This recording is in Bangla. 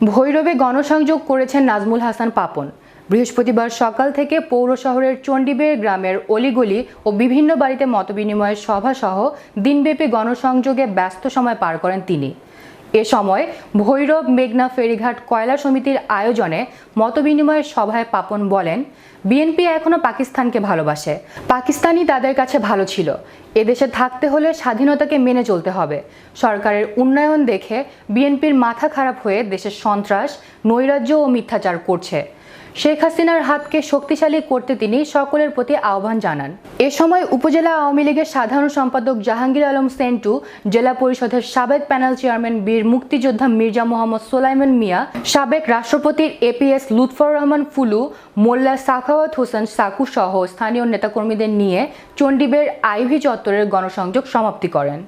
ভৈরবে গণসংযোগ করেছেন নাজমুল হাসান পাপন। বৃহস্পতিবার সকাল থেকে পৌর শহরের চণ্ডীবের গ্রামের অলিগলি ও বিভিন্ন বাড়িতে মতবিনিময়ের সভা সহ দিনব্যাপী গণসংযোগে ব্যস্ত সময় পার করেন তিনি। এ সময় ভৈরব মেঘনা ফেরিঘাট কয়লা সমিতির আয়োজনে মতবিনিময়ের সভায় পাপন বলেন, বিএনপি এখনও পাকিস্তানকে ভালোবাসে। পাকিস্তানই তাদের কাছে ভালো ছিল। এদেশে থাকতে হলে স্বাধীনতাকে মেনে চলতে হবে। সরকারের উন্নয়ন দেখে বিএনপির মাথা খারাপ হয়ে দেশের সন্ত্রাস, নৈরাজ্য ও মিথ্যাচার করছে। শেখ হাসিনার হাতকে শক্তিশালী করতে তিনি সকলের প্রতি আহ্বান জানান। এ সময় উপজেলা আওয়ামী লীগের সাধারণ সম্পাদক জাহাঙ্গীর আলম সেন্টু, জেলা পরিষদের সাবেক প্যানেল চেয়ারম্যান বীর মুক্তিযোদ্ধা মির্জা মোহাম্মদ সোলাইমান মিয়া, সাবেক রাষ্ট্রপতির এপিএস লুৎফর রহমান ফুলু, মোল্লা সাখাওয়াত হোসেন সাকু সহ স্থানীয় নেতাকর্মীদের নিয়ে চণ্ডীবের আইভি চত্বরের গণসংযোগ সমাপ্তি করেন।